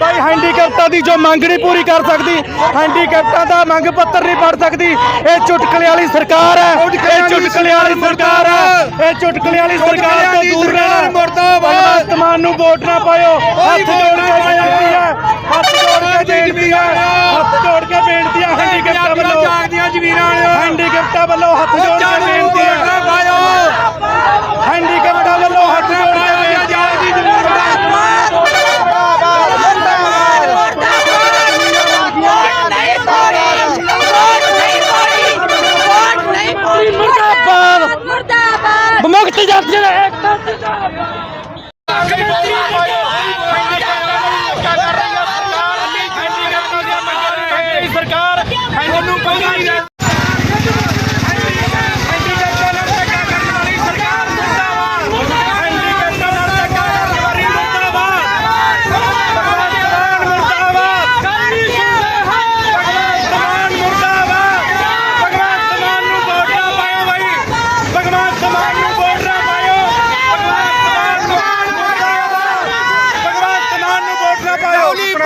ਭਾਈ ਹੈਂਡੀਕੈਪਟਾਂ ਦੀ ਜੋ ਮੰਗ ਨਹੀਂ ਪੂਰੀ ਕਰ ਸਕਦੀ ਹੈਂਡੀਕੈਪਟਾਂ ਦਾ ਮੰਗ ਪੱਤਰ ਨਹੀਂ ਪੜ ਸਕਦੀ। ਇਹ ਚੁਟਕਲੇ ਵਾਲੀ ਸਰਕਾਰ ਹੈ ਇਹ ਚੁਟਕਲੇ ਵਾਲੀ ਸਰਕਾਰ ਹੈ। ਇਹ ਚੁਟਕਲੇ ਵਾਲੀ ਸਰਕਾਰ ਤੋਂ ਦੂਰ ਰਹਿਣਾ। ਮੁਰਦਾਬਾਦ। ਮਾਨ ਨੂੰ ਵੋਟ ਨਾ ਪਾਇਓ। ਹੱਥ ਜੋੜ ਕੇ ਬੇਨਤੀ ਹੈ। ਹੱਥ ਜੋੜ ਕੇ ਬੇਨਤੀ ਹੈ। ਹੱਥ ਜੋੜ ਕੇ ਬੇਨਤੀ ਹੈ ਹੈਂਡੀਕੈਪਟਾਂ ਵੱਲੋਂ। ਹੈਂਡੀਕੈਪਟਾਂ ਵੱਲੋਂ ਹੱਥ ਜੋੜ ਕੇ ਬੇਨਤੀ ਹੈ ਹੈਂਡੀਕੈਪਟਾਂ ਵੱਲੋਂ ਹੱਥ ਜੋੜ ਕੇ ਬੇਨਤੀ ਹੈ ਮੁਰਦਾਬਾਦ ਮੁਰਦਾਬਾਦ ਮੁਕਤ ਜਾਤੀ ਦਾ ਏਕਤਾ ਸਰਕਾਰ ਤੁਹਾਨੂੰ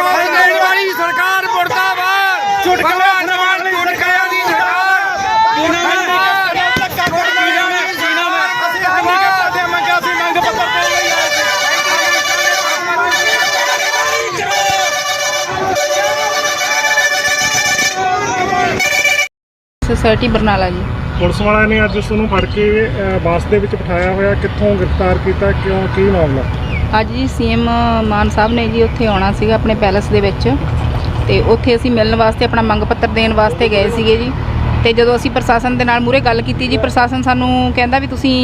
ਪਹਿਲਾਂ ਹੀ ਵਾਲੀ ਸਰਕਾਰ ਦੀ ਸੋਸਾਇਟੀ ਬਰਨਾਲਾ ਜੀ ਪੁਲਿਸ ਵਾਲਿਆਂ ਨੇ ਅੱਜ ਉਸ ਨੂੰ ਫੜ ਕੇ ਅਹ, ਬੱਸ ਦੇ ਵਿੱਚ ਬਿਠਾਇਆ ਹੋਇਆ। ਕਿੱਥੋਂ ਗ੍ਰਿਫਤਾਰ ਕੀਤਾ? ਕਿਉਂ? ਕੀ ਮਾਮਲਾ? ਅੱਜ ਜੀ ਸੀਐਮ ਮਾਨ ਸਾਹਿਬ ਨੇ ਜੀ ਉੱਥੇ ਆਉਣਾ ਸੀਗਾ ਆਪਣੇ ਪੈਲਸ ਦੇ ਵਿੱਚ। ਤੇ ਉੱਥੇ ਅਸੀਂ ਮਿਲਣ ਵਾਸਤੇ ਆਪਣਾ ਮੰਗ ਪੱਤਰ ਦੇਣ ਵਾਸਤੇ ਗਏ ਸੀਗੇ ਜੀ। ਤੇ ਜਦੋਂ ਅਸੀਂ ਪ੍ਰਸ਼ਾਸਨ ਦੇ ਨਾਲ ਮੂਰੇ ਗੱਲ ਕੀਤੀ ਜੀ, ਪ੍ਰਸ਼ਾਸਨ ਸਾਨੂੰ ਕਹਿੰਦਾ ਵੀ ਤੁਸੀਂ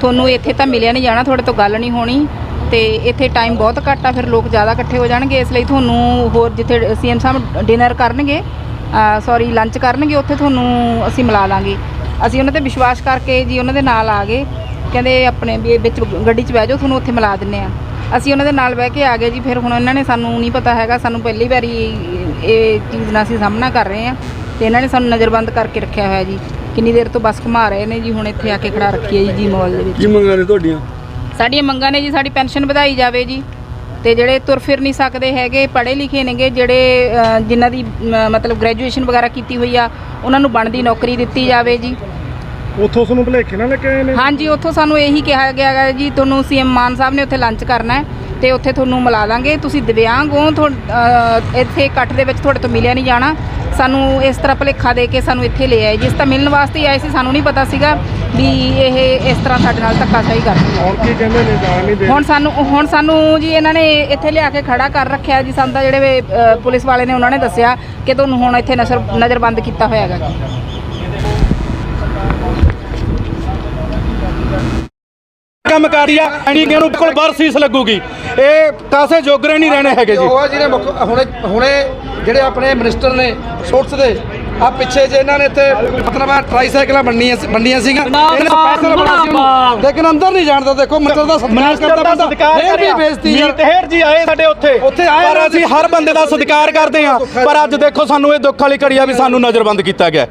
ਤੁਹਾਨੂੰ ਇੱਥੇ ਤਾਂ ਮਿਲਿਆ ਨਹੀਂ ਜਾਣਾ, ਤੁਹਾਡੇ ਤੋਂ ਗੱਲ ਨਹੀਂ ਹੋਣੀ ਤੇ ਇੱਥੇ ਟਾਈਮ ਬਹੁਤ ਘੱਟ ਆ, ਫਿਰ ਲੋਕ ਜ਼ਿਆਦਾ ਇਕੱਠੇ ਹੋ ਜਾਣਗੇ, ਇਸ ਲਈ ਤੁਹਾਨੂੰ ਹੋਰ ਜਿੱਥੇ ਸੀਐਮ ਸਾਹਿਬ ਡਿਨਰ ਕਰਨਗੇ ਸੌਰੀ ਲੰਚ ਕਰਨਗੇ, ਉੱਥੇ ਤੁਹਾਨੂੰ ਅਸੀਂ ਮਿਲਾ ਲਾਂਗੇ। ਅਸੀਂ ਉਹਨਾਂ ਤੇ ਵਿਸ਼ਵਾਸ ਕਰਕੇ ਜੀ ਉਹਨਾਂ ਦੇ ਨਾਲ ਆ ਗਏ, ਕਹਿੰਦੇ ਆਪਣੇ ਵੀ ਵਿੱਚ ਗੱਡੀ 'ਚ ਬਹਿ ਜਾਓ, ਤੁਹਾਨੂੰ ਉੱਥੇ ਮਿਲਾ ਦਿੰਨੇ ਆ। ਅਸੀਂ ਉਹਨਾਂ ਦੇ ਨਾਲ ਬਹਿ ਕੇ ਆ ਗਏ ਜੀ, ਫਿਰ ਹੁਣ ਇਹਨਾਂ ਨੇ ਸਾਨੂੰ ਨਹੀਂ ਪਤਾ ਹੈਗਾ, ਸਾਨੂੰ ਪਹਿਲੀ ਵਾਰੀ ਇਹ ਚੀਜ਼ ਨਾਲ ਅਸੀਂ ਸਾਹਮਣਾ ਕਰ ਰਹੇ ਆ ਤੇ ਇਹਨਾਂ ਨੇ ਸਾਨੂੰ ਨਜ਼ਰਬੰਦ ਕਰਕੇ ਰੱਖਿਆ ਹੋਇਆ ਜੀ। ਕਿੰਨੀ ਦੇਰ ਤੋਂ ਬੱਸ ਘੁਮਾ ਰਹੇ ਨੇ ਜੀ ਹੁਣ ਇੱਥੇ ਆ ਕੇ ਖੜਾ ਰੱਖੀ ਹੈ ਜੀ ਜੀ ਮਾਲ ਦੇ ਵਿੱਚ। ਕੀ ਮੰਗਾਂ ਨੇ ਤੁਹਾਡੀਆਂ? ਸਾਡੀਆਂ ਮੰਗਾਂ ਨੇ ਜੀ ਸਾਡੀ ਪੈਨਸ਼ਨ ਵਧਾਈ ਜਾਵੇ ਜੀ। ਤੇ ਜਿਹੜੇ ਤੁਰ ਫਿਰ ਨਹੀਂ ਸਕਦੇ ਹੈਗੇ ਪੜ੍ਹੇ ਲਿਖੇ ਨੇਗੇ ਜਿਹੜੇ ਅ, ਜਿਨ੍ਹਾਂ ਦੀ ਮਤਲਬ ਗ੍ਰੈਜੂਏਸ਼ਨ ਵਗੈਰਾ ਕੀਤੀ ਹੋਈ ਆ ਉਹਨਾਂ ਨੂੰ ਬਣਦੀ ਨੌਕਰੀ ਦਿੱਤੀ ਜਾਵੇ ਜੀ। ਉੱਥੋਂ ਉਸ ਨੂੰ ਭੁਲੇਖੇ ਨਾਲ ਲੈ ਕੇ ਆਏ ਨੇ? ਹਾਂਜੀ ਉੱਥੋਂ ਸਾਨੂੰ ਇਹੀ ਕਿਹਾ ਗਿਆ ਹੈ ਜੀ ਤੁਹਾਨੂੰ ਸੀਐਮ ਮਾਨ ਸਾਹਿਬ ਨੇ ਉੱਥੇ ਲੰਚ ਕਰਨਾ ਹੈ। ਤੇ ਉੱਥੇ ਤੁਹਾਨੂੰ ਮਿਲਾ ਦਾਂਗੇ। ਤੁਸੀਂ ਦਿਵਿਆਂਗ ਹੋ ਤੁਹਾ- ਅ, ਇੱਥੇ ਇਕੱਠ ਦੇ ਵਿੱਚ ਤੁਹਾਡੇ ਤੋਂ ਮਿਲਿਆ ਨਹੀਂ ਜਾਣਾ। ਸਾਨੂੰ ਇਸ ਤਰ੍ਹਾਂ ਭੁਲੇਖਾ ਦੇ ਕੇ ਸਾਨੂੰ ਇੱਥੇ ਲੈ ਆਏ। ਜਿਸ ਤਾਂ ਮਿਲਣ ਵਾਸਤੇ ਹੀ ਆਏ ਸੀ ਸਾਨੂੰ ਨਹੀਂ ਪਤਾ ਸੀਗਾ ਵੀ ਇਹ ਇਸ ਤਰ੍ਹਾਂ ਸਾਡੇ ਨਾਲ ਧੱਕਾਸ਼ਾਹੀ ਕਰਦੇ ਹੁਣ ਕੀ ਕਹਿੰਦੇ ਨੇ ਜਾਣ ਨਹੀਂ ਦੇ ਹੁਣ ਸਾਨੂੰ ਹੁਣ ਸਾਨੂੰ ਜੀ ਇਹਨਾਂ ਨੇ ਇੱਥੇ ਲਿਆ ਕੇ ਖੜਾ ਕਰ ਰੱਖਿਆ ਜੀ। ਸਾਨੂੰ ਤਾਂ ਜਿਹੜੇ ਪੁਲਿਸ ਵਾਲੇ ਨੇ ਉਹਨਾਂ ਨੇ ਦੱਸਿਆ ਕਿ ਤੁਹਾਨੂੰ ਹੁਣ ਇੱਥੇ ਨਜ਼ਰ ਨਜ਼ਰਬੰਦ ਕੀਤਾ ਹੋਇਆ ਹੈਗਾ। ਕੰਮ ਕਰੀਆ ਐਣੀ ਕਿ ਨੂੰ ਬਿਲਕੁਲ ਬਰਸੀਸ ਲੱਗੂਗੀ। ਇਹ ਕਾਸੇ ਜੋਗਰੇ ਨਹੀਂ ਰਹਿਣੇ ਹੈਗੇ ਜੀ। ਉਹ ਆ ਜਿਹਨੇ ਮੁੱਖ- ਹੁਣੇ ਹੁਣੇ ਜਿਹੜੇ ਆਪਣੇ ਮਿਨਿਸਟਰ ਨੇ ਸਪੋਰਟਸ ਦੇ ਆ ਪਿੱਛੇ ਜੇ ਇਹਨਾਂ ਨੇ ਇੱਥੇ ਮਤਲਬ ਆ ਟ੍ਰਾਈਸਾਈਕਲਾਂ ਵੰਡੀਆਂ ਸੀ- ਵੰਡੀਆਂ ਸੀਗੀਆਂ ਇਹਨੇ ਸਪੈਸ਼ਲ ਬਣਾ ਸੀ ਉਹਨੂੰ। ਲੇਕਿਨ ਅੰਦਰ ਨਹੀਂ ਜਾਣਦਾ ਦੇਖੋ ਮਿਨਿਸਟਰ ਦਾ ਸਤਿਕਾਰ ਕਰਦਾ ਬੰਦਾ। ਇਹ ਵੀ ਬੇਇੱਜ਼ਤੀ ਯਾਰ। ਮੀਤ ਜੀ ਆਏ ਸਾਡੇ ਉੱਥੇ। ਉੱਥੇ ਆਏ ਪਰ ਨਾ ਅਸੀਂ ਹਰ ਬੰਦੇ ਦਾ ਸਤਿਕਾਰ ਕਰਦੇ ਹਾਂ। ਪਰ ਅੱਜ ਦੇਖੋ ਸਾਨੂੰ ਇਹ ਦੁੱਖ ਵਾਲੀ ਘੜੀ ਆ ਵੀ ਸਾਨੂੰ ਨਜ਼ਰਬੰਦ ਕੀਤਾ ਗਿਆ।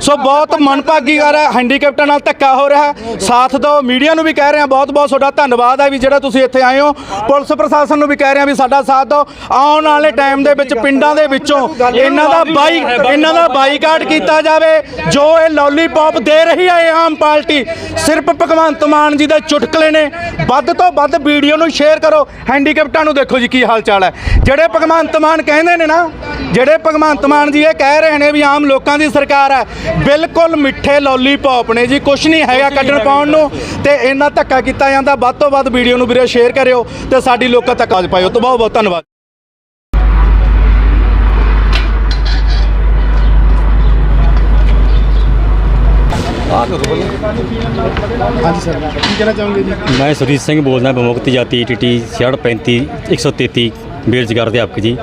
ਸੋ ਬਹੁਤ ਮਨਭਾਗੀ ਗੱਲ ਹੈ ਹੈਂਡੀਕੈਪਟਾਂ ਨਾਲ ਧੱਕਾ ਹੋ ਰਿਹਾ ਸਾਥ ਦਿਓ ਮੀਡੀਆ ਨੂੰ ਵੀ ਕਹਿ ਰਹੇ ਹਾਂ, ਬਹੁਤ ਬਹੁਤ ਤੁਹਾਡਾ ਧੰਨਵਾਦ ਹੈ ਵੀ ਜਿਹੜਾ ਤੁਸੀਂ ਇੱਥੇ ਆਏ ਹੋ। ਪੁਲਿਸ ਪ੍ਰਸ਼ਾਸਨ ਨੂੰ ਵੀ ਕਹਿ ਰਹੇ ਹਾਂ ਵੀ ਸਾਡਾ ਸਾਥ ਦਿਓ। ਆਉਣ ਵਾਲੇ ਟਾਈਮ ਦੇ ਵਿੱਚ, ਪਿੰਡਾਂ ਦੇ ਵਿੱਚੋਂ ਇਹਨਾਂ ਦਾ ਬਾਈ ਇਹਨਾਂ ਦਾ ਬਾਈਕਾਟ ਕੀਤਾ ਜਾਵੇ, ਜੋ ਇਹ ਲੋਲੀਪੌਪ ਦੇ ਰਹੀ ਹੈ ਆਮ ਪਾਰਟੀ। ਸਿਰਫ ਭਗਵੰਤ ਮਾਨ ਜੀ ਦੇ ਚੁਟਕਲੇ ਨੇ। ਵੱਧ ਤੋਂ ਵੱਧ ਵੀਡੀਓ ਨੂੰ ਸ਼ੇਅਰ ਕਰੋ। ਹੈਂਡੀਕੈਪਟਾਂ ਨੂੰ ਦੇਖੋ ਜੀ, ਕੀ ਹਾਲ ਚਾਲ ਹੈ। ਜਿਹੜੇ ਭਗਵੰਤ ਮਾਨ ਕਹਿੰਦੇ ਨੇ ਨਾ, ਜਿਹੜੇ ਭਗਵੰਤ ਮਾਨ ਜੀ ਇਹ ਕਹਿ ਰਹੇ ਨੇ ਵੀ ਆਮ ਲੋਕਾਂ ਦੀ ਸਰਕਾਰ ਹੈ ਬਿਲਕੁਲ ਮਿੱਠੇ ਲੋਲੀਪੌਪ ਨੇ ਜੀ ਕੁਝ ਨਹੀਂ ਹੈਗਾ ਕੱਢਣ ਪਾਉਣ ਨੂੰ। ਤੇ ਇਹਨਾਂ ਧੱਕਾ ਕੀਤਾ ਜਾਂਦਾ। ਵੱਧ ਤੋਂ ਵੱਧ ਵੀਡੀਓ ਨੂੰ ਵੀਰੇ ਸ਼ੇਅਰ ਕਰਿਓ ਤੇ ਸਾਡੀ ਲੋਕਾਂ ਤੱਕ ਆਜ ਪਾਇਓ। ਤੋਂ ਬਹੁਤ ਬਹੁਤ ਧੰਨਵਾਦ। ਕੀ ਕਹਿਣਾ ਚਾਹੋਗੇ ਜੀ? ਮੈਂ ਸੁਰਜੀਤ ਸਿੰਘ ਬੋਲਦਾ ਬਮੁਕਤ ਜਾਤੀ ਟੀਟੀ 6535 133 ਬੇਰੁਜ਼ਗਾਰ ਅਧਿਆਪਕ ਜੀ।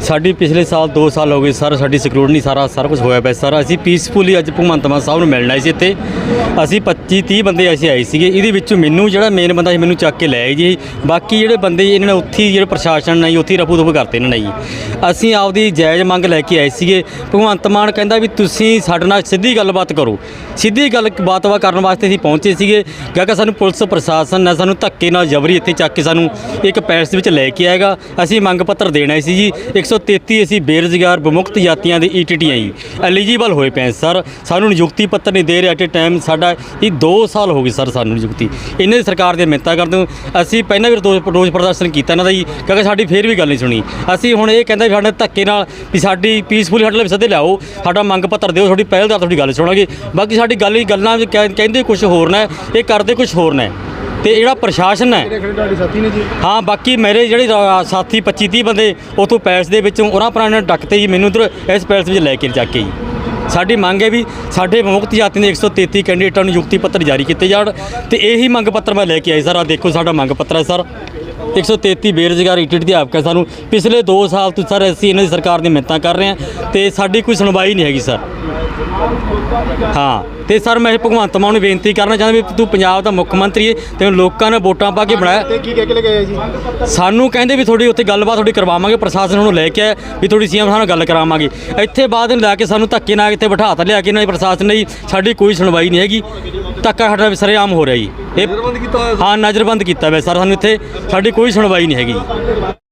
ਸਾਡੀ ਪਿਛਲੇ ਸਾਲ 2 ਸਾਲ ਹੋ ਗਏ, ਸਰ, ਸਾਡੀ ਸਿਕਿਉਰਿਟੀ ਸਾਰਾ ਸਾਰਾ ਕੁਝ ਹੋਇਆ ਪਿਆ। ਸਰ, ਅਸੀਂ ਪੀਸਫੁਲੀ ਅੱਜ ਭਗਵੰਤ ਮਾਨ ਸਾਹਿਬ ਨੂੰ ਮਿਲਣਾ ਸੀ ਇੱਥੇ। ਅਸੀਂ 25 30 ਬੰਦੇ ਅਸੀਂ ਆਏ ਸੀਗੇ। ਇਹਦੇ ਵਿੱਚੋਂ ਮੈਨੂੰ ਜਿਹੜਾ ਮੇਨ ਬੰਦਾ ਸੀ ਮੈਨੂੰ ਚੱਕ ਕੇ ਲੈ ਆਏ ਜੀ। ਬਾਕੀ ਜਿਹੜੇ ਬੰਦੇ ਇਹਨਾਂ ਨੇ ਉੱਥੇ ਜਿਹੜੇ ਪ੍ਰਸ਼ਾਸਨ ਨੇ ਜੀ, ਉੱਥੇ ਹੀ ਰਫੂ ਦਫੂ ਕਰਤੇ ਇਹਨਾਂ ਨੇ ਜੀ। ਅਸੀਂ ਆਪਦੀ ਜਾਇਜ਼ ਮੰਗ ਲੈ ਕੇ ਆਏ ਸੀਗੇ। ਭਗਵੰਤ ਮਾਨ ਕਹਿੰਦਾ ਵੀ ਤੁਸੀਂ ਸਾਡੇ ਨਾਲ ਸਿੱਧੀ ਗੱਲਬਾਤ ਕਰੋ। ਸਿੱਧੀ ਗੱਲ ਬਾਤਵਾ ਕਰਨ ਵਾਸਤੇ ਅਸੀਂ ਪਹੁੰਚੇ ਸੀਗੇ। ਕਿਉਂਕਿ ਸਾਨੂੰ ਪੁਲਿਸ ਪ੍ਰਸ਼ਾਸਨ ਨੇ ਸਾਨੂੰ ਧੱਕੇ ਨਾਲ ਜਬਰੀ ਇੱਥੇ ਚੱਕ ਕੇ ਸਾਨੂੰ ਇੱਕ ਪੈਲਸ ਵਿੱਚ ਲੈ ਕੇ ਆਏਗਾ। ਅਸੀਂ ਮੰਗ ਪੱਤਰ ਦੇਣਾ ਸੀ ਜੀ। 133 ਅਸੀਂ ਬੇਰੁਜ਼ਗਾਰ ਵਿਮੁਕਤ ਜਾਤੀਆਂ ਦੇ ਈਟੀਟੀ ਆ ਜੀ ਐਲੀਜੀਬਲ ਹੋਏ ਪਏ ਸਰ। ਸਾਨੂੰ ਨਿਯੁਕਤੀ ਪੱਤਰ ਨਹੀਂ ਦੇ ਰਿਹਾ ਐਟ ਟਾਈਮ ਸਾਡਾ ਇਹ 2 ਸਾਲ ਹੋ ਗਏ ਸਰ ਸਾਨੂੰ ਨਿਯੁਕਤੀ ਇਹਨਾਂ ਦੀ ਸਰਕਾਰ ਦੇ ਮਿੰਤਾ ਕਰਦੇ ਹਾਂ। ਅਸੀਂ ਪਹਿਲਾਂ ਵੀ ਰੋਜ਼ ਰੋਜ਼ ਪ੍ਰਦਰਸ਼ਨ ਕੀਤਾ ਇਹਨਾਂ ਦਾ ਜੀ ਕਿਉਂਕਿ ਸਾਡੀ ਫੇਰ ਵੀ ਗੱਲ ਨਹੀਂ ਸੁਣੀ। ਅਸੀਂ ਹੁਣ ਇਹ ਕਹਿੰਦਾ ਵੀ ਸਾਡੇ ਧੱਕੇ ਨਾਲ ਵੀ ਸਾਡੀ ਪੀਸਫੁਲੀ ਸਾਡੇ ਲਈ ਸੱਦੇ ਲਿਆਓ ਸਾਡਾ ਮੰਗ ਪੱਤਰ ਦਿਓ ਤੁਹਾਡੀ ਪਹਿਲ ਦਾ ਤੁਹਾਡੀ ਗੱਲ ਸੁਣਾਂਗੇ। ਬਾਕੀ ਸਾਡੀ ਗੱਲ ਹੀ ਗੱਲਾਂ ਕਹਿੰਦੇ ਕੁਝ ਹੋਰ ਨੇ ਇਹ ਕਰਦੇ ਕੁਝ ਹੋਰ ਨੇ। ਤੇ ਜਿਹੜਾ ਪ੍ਰਸ਼ਾਸਨ ਹੈ ਜੀ। ਹਾਂ ਬਾਕੀ ਮੇਰੇ ਜਿਹੜੇ ਸਾਥੀ 25 30 ਬੰਦੇ ਉਥੋਂ ਪੈਲਸ ਦੇ ਵਿੱਚੋਂ ਉਹਨਾਂ ਪੁਰਾਣੇ ਡੱਕਤੇ ਜੀ ਮੈਨੂੰ ਉਧਰ ਇਸ ਪੈਲਸ ਵਿੱਚ ਲੈ ਕੇ ਚੱਕ ਕੇ ਜੀ। ਸਾਡੀ ਮੰਗ ਹੈ ਵੀ ਸਾਡੇ ਮੁਕਤ ਜਾਤੀ ਦੇ 133 ਕੈਂਡੀਡੇਟਾਂ ਨੂੰ ਨਿਯੁਕਤੀ ਪੱਤਰ ਜਾਰੀ ਕੀਤੇ ਜਾਣ ਤੇ ਇਹੀ ਮੰਗ ਪੱਤਰ ਮੈਂ ਲੈ ਕੇ ਆਈ ਸਰ ਆ ਦੇਖੋ ਸਾਡਾ ਮੰਗ ਪੱਤਰ ਹੈ ਸਰ। 133 ਬੇਰੁਜ਼ਗਾਰ ਈਟਿਡ ਦੀ ਆਪਕਾ ਸਾਨੂੰ ਪਿਛਲੇ 2 ਸਾਲ ਤੋਂ ਸਰ ਅਸੀਂ ਇਹਨਾਂ ਦੀ ਸਰਕਾਰ ਦੀ ਮਿੰਤਾਂ ਕਰ ਰਹੇ ਹਾਂ ਤੇ ਸਾਡੀ ਕੋਈ ਸੁਣਵਾਈ ਨਹੀਂ ਹੈਗੀ ਸਰ। ਹਾਂ ਤੇ ਸਰ ਮੈਂ ਭਗਵੰਤ ਮਾਨ ਨੂੰ ਬੇਨਤੀ ਕਰਨਾ ਚਾਹੁੰਦਾ ਵੀ ਤੂੰ ਪੰਜਾਬ ਦਾ ਮੁੱਖ ਮੰਤਰੀ ਹੈ ਤੇ ਲੋਕਾਂ ਨੇ ਵੋਟਾਂ ਪਾ ਕੇ ਬਣਾਇਆ। ਤੇ ਕੀ ਕਹਿ ਕੇ ਲੈ ਗਏ ਜੀ? ਸਾਨੂੰ ਕਹਿੰਦੇ ਵੀ ਤੁਹਾਡੀ ਉੱਥੇ ਗੱਲਬਾਤ ਤੁਹਾਡੀ ਕਰਵਾਵਾਂਗੇ ਪ੍ਰਸ਼ਾਸਨ ਨੂੰ ਲੈ ਕੇ ਆਇਆ ਵੀ ਤੁਹਾਡੀ ਸੀਐਮ ਸਾਹਿਬ ਨਾਲ ਗੱਲ ਕਰਾਵਾਂਗੇ। ਇੱਥੇ ਬਾਅਦ ਨੂੰ ਲੈ ਕੇ ਸਾਨੂੰ ਧੱਕੇ ਨਾਲ ਇੱਥੇ ਬਿਠਾ ਤਾ ਲਿਆ ਕੇ ਇਹਨਾਂ ਦੀ ਪ੍ਰਸ਼ਾਸਨ ਨੇ ਜੀ ਸਾਡੀ ਕੋਈ ਸੁਣਵਾਈ ਨਹੀਂ ਹੈਗੀ। ਧੱਕਾ ਸਾਡਾ ਸਰੇਆਮ ਹੋ ਰਿਹਾ ਜੀ। ਇਹ ਨਜ਼ਰਬੰਦ ਕੀਤਾ ਹਾਂ ਨਜ਼ਰਬੰਦ ਕੀਤਾ ਵੈ ਸਰ ਸਾਨੂੰ ਇੱਥੇ ਸਾਡੀ ਕੋਈ ਸੁਣਵਾਈ ਨਹੀਂ ਹੈਗੀ।